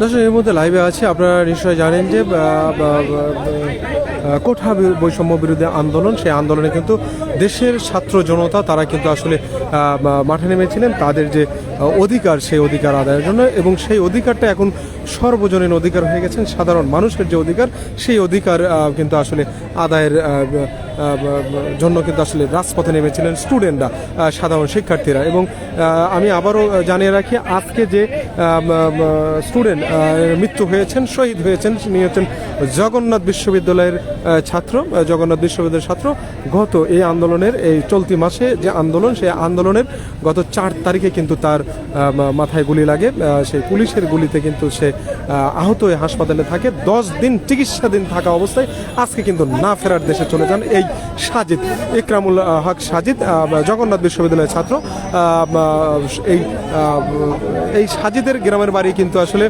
দর্শক এর মধ্যে লাইভে আছে। আপনারা নিশ্চয়ই জানেন যে কোঠা বৈষম্য বিরুদ্ধে আন্দোলন, সেই আন্দোলনে কিন্তু দেশের ছাত্র জনতা, তারা কিন্তু আসলে মাঠে নেমেছিলেন। তাদের যে অধিকার, সেই অধিকার আদায়ের জন্য এবং সেই অধিকারটা এখন সর্বজনীন অধিকার হয়ে গেছেন। সাধারণ মানুষের যে অধিকার, সেই অধিকার কিন্তু আসলে আদায়ের জন্য কিন্তু আসলে রাজপথে নেমেছিলেন স্টুডেন্টরা সাধারণ শিক্ষার্থীরা। এবং আমি আবারও জানিয়ে রাখি, আজকে যে স্টুডেন্ট মৃত্যু হয়েছেন, শহীদ হয়েছেন, তিনি হচ্ছেন জগন্নাথ বিশ্ববিদ্যালয়ের ছাত্র জগন্নাথ বিশ্ববিদ্যালয়ের ছাত্র। গত এই আন্দোলনের, এই চলতি মাসে যে আন্দোলন, সেই আন্দোলনের গত চার তারিখে কিন্তু তার মাথায় গুলি লাগে। সেই পুলিশের গুলিতে কিন্তু সে আহত হয়ে হাসপাতালে থাকে। দশ দিন চিকিৎসাধীন থাকা অবস্থায় আজকে কিন্তু না ফেরার দেশে চলে যান। এই সাজিদ ইকরামুল হক সাজিদ জগন্নাথ বিশ্ববিদ্যালয়ের ছাত্র। এই এই সাজিদের গ্রামের বাড়ি কিন্তু আসলে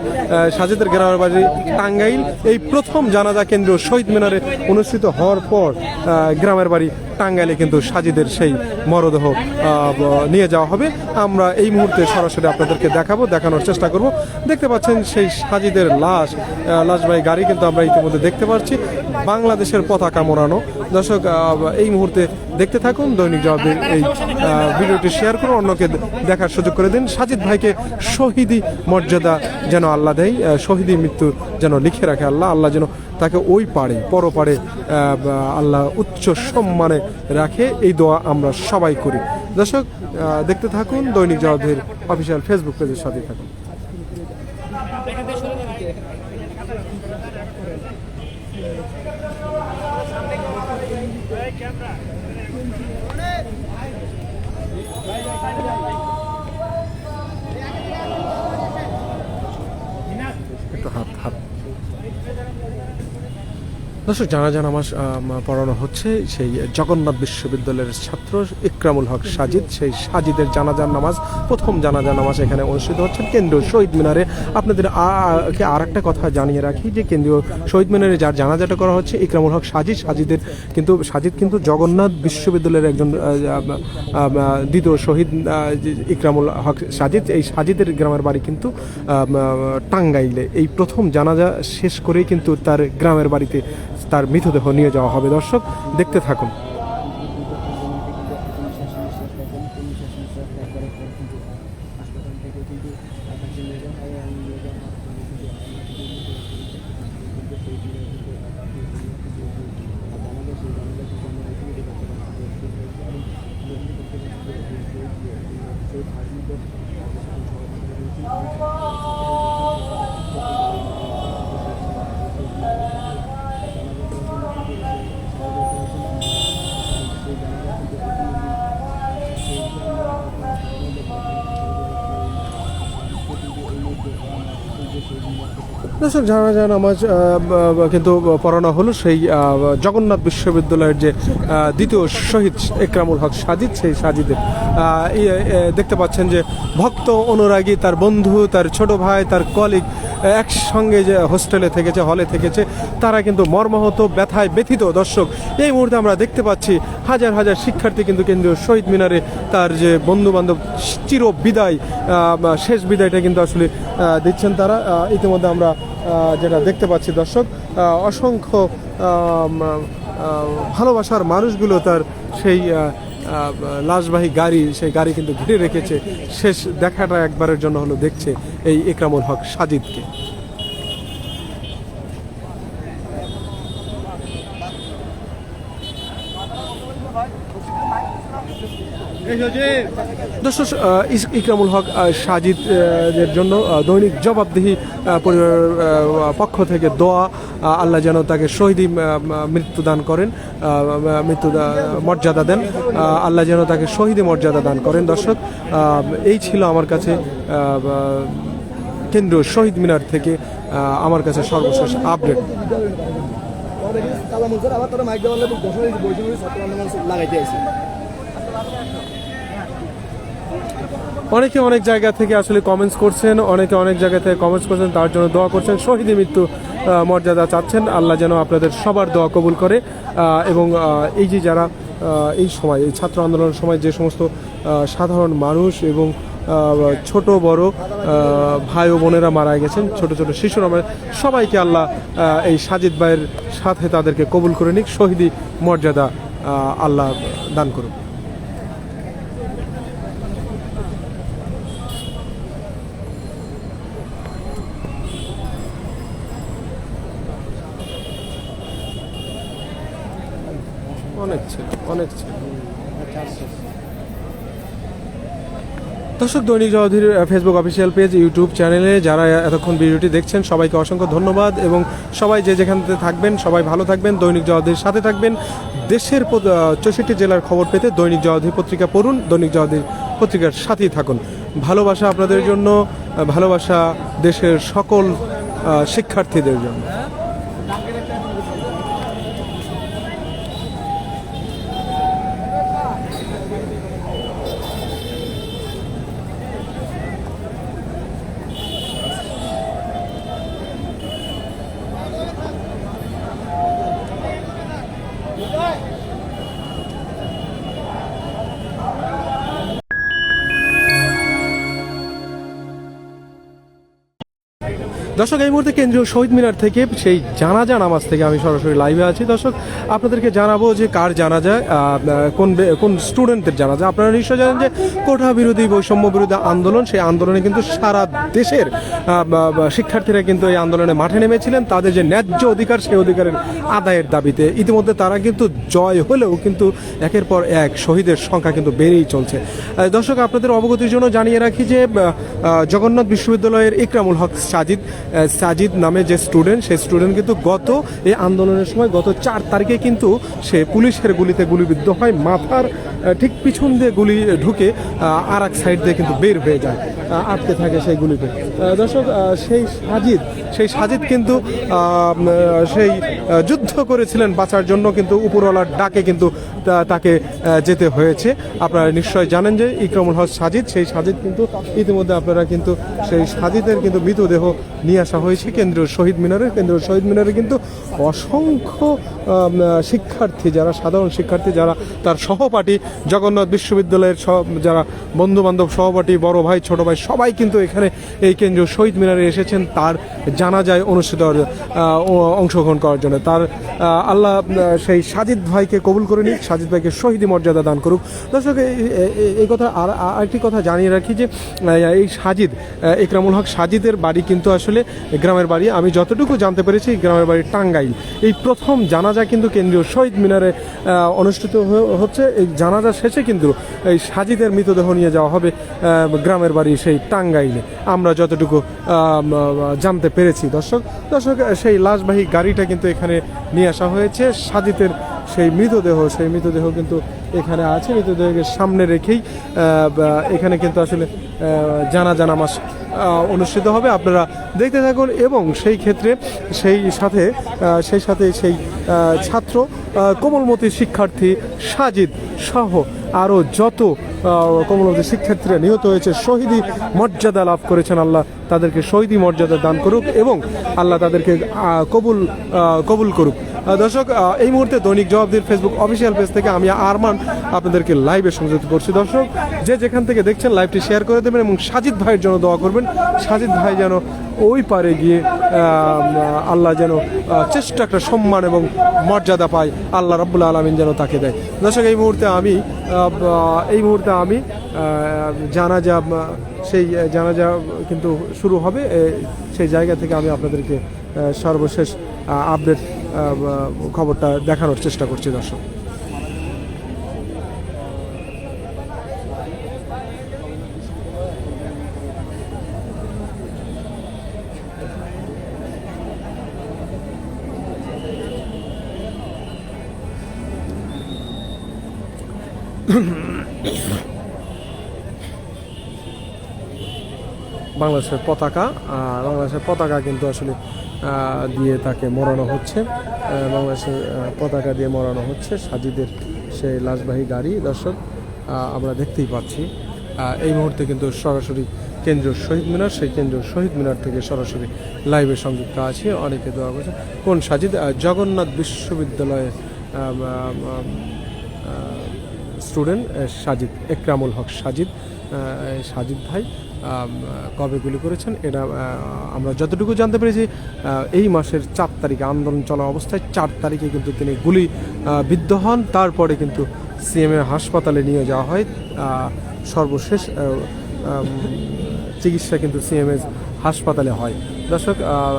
সাজিদের গ্রামের বাড়ি টাঙ্গাইল। এই প্রথম জানাজা কেন্দ্র শহীদ মিনারে অনুষ্ঠিত হওয়ার পর গ্রামের বাড়ি টাঙ্গাইলে কিন্তু সাজিদের সেই মরদেহ নিয়ে যাওয়া হবে। আমরা এই মুহূর্তে সরাসরি আপনাদেরকে দেখাবো, দেখানোর চেষ্টা করব। দেখতে পাচ্ছেন সেই সাজিদের লাশ লাশবাহী গাড়ি কিন্তু আমরা ইতিমধ্যে দেখতে পাচ্ছি। বাংলাদেশের পতাকা মোড়ানো। দর্শক এই মুহূর্তে দেখতে থাকুন, দৈনিক জবাবের এই ভিডিওটি শেয়ার করুন, অন্যকে দেখার সুযোগ করে দিন। সাজিদ ভাইকে শহীদি মর্যাদা যেন আল্লাহ দেয় শহীদি মৃত্যু যেন লিখে রাখে আল্লাহ আল্লাহ যেন তাকে ওই পারে পরপারে আল্লাহ উচ্চ সম্মানে রাখে, এই দোয়া আমরা সবাই করি। দর্শক দেখতে থাকুন, দৈনিক জবাবের অফিসিয়াল ফেসবুক পেজের সাথে থাকুন। দর্শক জানাজা নামাজ আম, পড়ানো হচ্ছে সেই জগন্নাথ বিশ্ববিদ্যালয়ের ছাত্র ইকরামুল হক সাজিদ। সেই সাজিদের জানাজার নামাজ প্রথম জানাজা নামাজ এখানে অনুষ্ঠিত হচ্ছে। কেন্দ্রীয় শহীদ মিনারে আপনাদের আর একটা কথা জানিয়ে রাখি যে কেন্দ্রীয় শহীদ মিনারে যার জানাজাটা করা হচ্ছে ইকরামুল হক সাজিদ। সাজিদের কিন্তু সাজিদ কিন্তু জগন্নাথ বিশ্ববিদ্যালয়ের একজন দ্বিতীয় শহীদ ইকরামুল হক সাজিদ। এই সাজিদের গ্রামের বাড়ি কিন্তু টাঙ্গাইলে। এই প্রথম জানাজা শেষ করেই কিন্তু তার গ্রামের বাড়িতে তার মৃতদেহ নিয়ে যাওয়া হবে। দর্শক দেখতে থাকুন। দর্শক জানাজা নামাজ আমার কিন্তু পড়ানো হলো সেই জগন্নাথ বিশ্ববিদ্যালয়ের যে দ্বিতীয় শহীদ একরামুল হক সাজিদ, সেই সাজিদের দেখতে পাচ্ছেন যে ভক্ত অনুরাগী, তার বন্ধু, তার ছোট ভাই, তার কলিগ একসঙ্গে যে হোস্টেলে থেকেছে হলে থেকেছে, তারা কিন্তু মর্মাহত, ব্যথায় ব্যথিত দর্শক। এই মুহূর্তে আমরা দেখতে পাচ্ছি হাজার হাজার শিক্ষার্থী কিন্তু কেন্দ্রীয় শহীদ মিনারে তার যে বন্ধু বান্ধব চির বিদায় শেষ বিদায়টা কিন্তু আসলে দিচ্ছেন তারা। ইতিমধ্যে আমরা যেটা দেখতে পাচ্ছি দর্শক অসংখ্য ভালোবাসার মানুষগুলো তার সেই লাশবাহী গাড়ি, সেই গাড়ি কিন্তু ঘিরে রেখেছে। শেষ দেখাটা একবারের জন্য হলো দেখছে এই একরামুল হক সাজিদকে। ইস- ইকরামুল হক আহ, সাজিদ এর জন্য দৈনিক জবাবদিহি পরিবারের পক্ষ থেকে দোয়া আল্লাহ যেন তাকে শহীদি আহ, মৃত্যু দান করেন মৃত্যু মর্যাদা দেন আল্লাহ যেন তাকে শহীদি মর্যাদা দান করেন। দর্শক এই ছিল আমার কাছে কেন্দ্রীয় শহীদ মিনার থেকে আমার কাছে সর্বশেষ আপডেট। আবার তারা মাইক ছাত্র আন্দোলন লাগাইতে আছে অনেকে অনেক জায়গা থেকে আসলে কমেন্টস করছেন, অনেকে অনেক জায়গা থেকে কমেন্টস করছেন, তার জন্য দোয়া করছেন। শহীদ মৃত্যু মর্যাদা চাচ্ছেন। আল্লাহ যেন আপনাদের সবার দোয়া কবুল করে এবং এই যে যারা এই সময়, এই ছাত্র আন্দোলনের সময় যে সমস্ত সাধারণ মানুষ এবং ছোট, বড় ভাই ও বোনেরা মারা গেছেন, ছোট ছোট শিশুরা মারা সবাইকে আল্লাহ এই সাজিদ ভাইয়ের সাথে তাদেরকে কবুল করে নিক। শহীদি মর্যাদা আল্লাহ দান করুন অনেক ছিল অনেক ছিল। দর্শক, দৈনিক জগধীর ফেসবুক অফিসিয়াল পেজ ইউটিউব চ্যানেলে যারা এতক্ষণ ভিডিওটি দেখছেন, সবাইকে অসংখ্য ধন্যবাদ এবং সবাই যে যেখানে থাকবেন, সবাই ভালো থাকবেন, দৈনিক জগধীর সাথে থাকবেন। দেশের চৌষট্টি জেলার খবর পেতে দৈনিক জগধী পত্রিকা পড়ুন, দৈনিক জগধী পত্রিকার সাথেই থাকুন। ভালোবাসা আপনাদের জন্য, ভালোবাসা দেশের সকল শিক্ষার্থীদের জন্য। দর্শক, এই মুহূর্তে কেন্দ্রীয় শহীদ মিনার থেকে সেই জানাজা নামাজ থেকে আমি সরাসরি লাইভে আছি। দর্শক, আপনাদেরকে জানাব যে কার জানাজা কোন কোন স্টুডেন্টদের জানাজা। আপনারা নিশ্চয় জানেন যে কোঠা বিরোধী, বৈষম্য বিরোধী আন্দোলন, সেই আন্দোলনে কিন্তু সারা দেশের শিক্ষার্থীরা কিন্তু এই আন্দোলনে মাঠে নেমেছিলেন। তাদের যে ন্যায্য অধিকার, সেই অধিকারের আদায়ের দাবিতে। ইতিমধ্যে তারা কিন্তু জয় হলেও কিন্তু একের পর এক শহীদের সংখ্যা কিন্তু বেড়েই চলছে। দর্শক, আপনাদের অবগতির জন্য জানিয়ে রাখি যে জগন্নাথ বিশ্ববিদ্যালয়ের ইকরামুল হক সাজিদ সাজিদ নামে যে স্টুডেন্ট সেই স্টুডেন্ট কিন্তু গত এই আন্দোলনের সময় গত চার তারিখে কিন্তু সে পুলিশের গুলিতে গুলিবিদ্ধ হয়। মাথার ঠিক পিছন দিয়ে গুলি ঢুকে আর এক সাইড দিয়ে কিন্তু বের হয়ে যায় আটকে থাকে সেই গুলিতে। দর্শক সেই সাজিদ সেই সাজিদ কিন্তু সেই যুদ্ধ করেছিলেন বাঁচার জন্য, কিন্তু উপরওয়ালার ডাকে কিন্তু তাকে যেতে হয়েছে। আপনারা নিশ্চয় জানেন যে ইকরামুল হক সাজিদ, সেই সাজিদ কিন্তু ইতিমধ্যে আপনারা কিন্তু সেই সাজিদের কিন্তু মৃতদেহ নিয়ে আসা হয়েছে। কেন্দ্রীয় শহীদ মিনারে, কেন্দ্রীয় শহীদ মিনারে কিন্তু অসংখ্য শিক্ষার্থী যারা, সাধারণ শিক্ষার্থী যারা, তার সহপাঠী জগন্নাথ বিশ্ববিদ্যালয়ের সব যারা বন্ধু বান্ধব সহপাঠী, বড় ভাই, ছোট ভাই, সবাই কিন্তু এখানে এই কেন্দ্রীয় শহীদ মিনারে এসেছেন। তার জানাজায় অনুষ্ঠিত অংশগ্রহণ করার জন্য। তার আল্লাহ সেই সাজিদ ভাইকে কবুল করে নিক, সাজিদ ভাইকে শহীদি মর্যাদা দান করুক। দর্শক, এই- কথা আর আরেকটি কথা জানিয়ে রাখি যে এই সাজিদ ইকরামুল হক সাজিদের বাড়ি কিন্তু আসলে গ্রামের বাড়ি। আমি যতটুকু জানতে পেরেছি গ্রামের বাড়ি টাঙ্গাইল। এই প্রথম জানাজা কিন্তু কেন্দ্রীয় শহীদ মিনারে অনুষ্ঠিত হচ্ছে। এই জানাজা শেষে কিন্তু এই সাজিদের মৃতদেহ নিয়ে যাওয়া হবে গ্রামের বাড়ি সেই টাঙ্গাইলে। আমরা যতটুকু জানতে পেরেছি। দর্শক দর্শক, সেই লাশবাহী গাড়িটা কিন্তু এখানে নিয়ে আসা হয়েছে। সাজিদের সেই মৃতদেহ সেই মৃতদেহ কিন্তু এখানে আছে। মৃতদেহকে সামনে রেখেই এখানে কিন্তু আসলে জানাজা নামাজ আহ, অনুষ্ঠিত হবে। আপনারা দেখতে থাকুন এবং সেই ক্ষেত্রে সেই সাথে সেই সাথে সেই ছাত্র কোমলমতি শিক্ষার্থী সাজিদ সহ আরও যত কোমলমতি শিক্ষার্থীরা নিহত হয়েছে শহীদি মর্যাদা লাভ করেছেন আল্লাহ তাদেরকে শহীদি মর্যাদা দান করুক এবং আল্লাহ তাদেরকে কবুল কবুল করুক। দর্শক এই মুহূর্তে দৈনিক জবাবদির ফেসবুক অফিসিয়াল পেজ থেকে আমি আরমান আপনাদেরকে লাইভে সংযুক্ত করছি। দর্শক যে যেখান থেকে দেখছেন লাইভটি শেয়ার করে দেবেন এবং সাজিদ ভাইয়ের জন্য দোয়া করবেন। সাজিদ ভাই যেন ওই পারে গিয়ে আল্লাহ যেন চেষ্টা একটা সম্মান এবং মর্যাদা পায়, আল্লাহ রাব্বুল আলমিন যেন তাকে দেয়। দর্শক, এই মুহূর্তে আমি এই মুহূর্তে আমি জানাজা, সেই জানাজা কিন্তু শুরু হবে। সেই জায়গা থেকে আমি আপনাদেরকে সর্বশেষ আপডেট খবরটা দেখানোর চেষ্টা করছি দর্শক। বাংলাদেশের পতাকা আর বাংলাদেশের পতাকা কিন্তু আসলে দিয়ে তাকে মরানো হচ্ছে। বাংলাদেশের পতাকা দিয়ে মরানো হচ্ছে সাজিদের সেই লাশবাহী গাড়ি। দর্শক আমরা দেখতেই পাচ্ছি এই মুহূর্তে কিন্তু সরাসরি কেন্দ্রীয় শহীদ মিনার, সেই কেন্দ্রীয় শহীদ মিনার থেকে সরাসরি লাইভে সংযুক্ত আছে। অনেকে দেওয়া করছে কোন সাজিদ? জগন্নাথ বিশ্ববিদ্যালয়ে স্টুডেন্ট সাজিদ, একরামুল হক সাজিদ সাজিদ ভাই কবে গুলি করেছেন এটা আমরা যতটুকু জানতে পেরেছি এই মাসের চার তারিখে আন্দোলন চলা অবস্থায় চার তারিখে কিন্তু তিনি গুলি বিদ্ধ হন। তারপরে কিন্তু সিএমএ হাসপাতালে নিয়ে যাওয়া হয়। সর্বশেষ চিকিৎসা কিন্তু সিএমএস হাসপাতালে হয়। দর্শক আহ,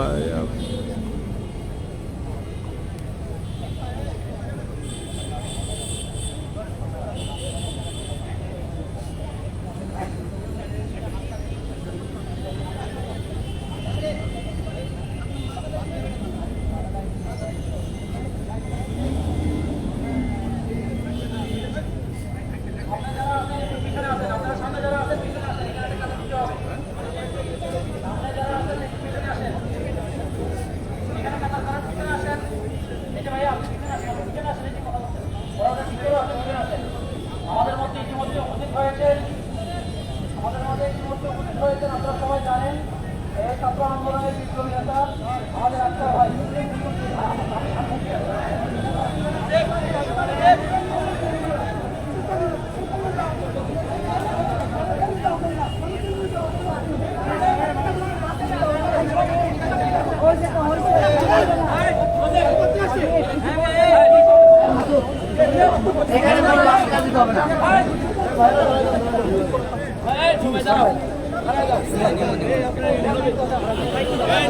আমাদের মধ্যে ইতিমধ্যে উপস্থিত হয়েছেন আমাদের মধ্যে ইতিমধ্যে উপস্থিত হয়েছেন আপনারা সবাই জানেন এই ছাত্র আন্দোলনের বিপ্লবী নেতা আমাদের আক্তার ভাই ভাই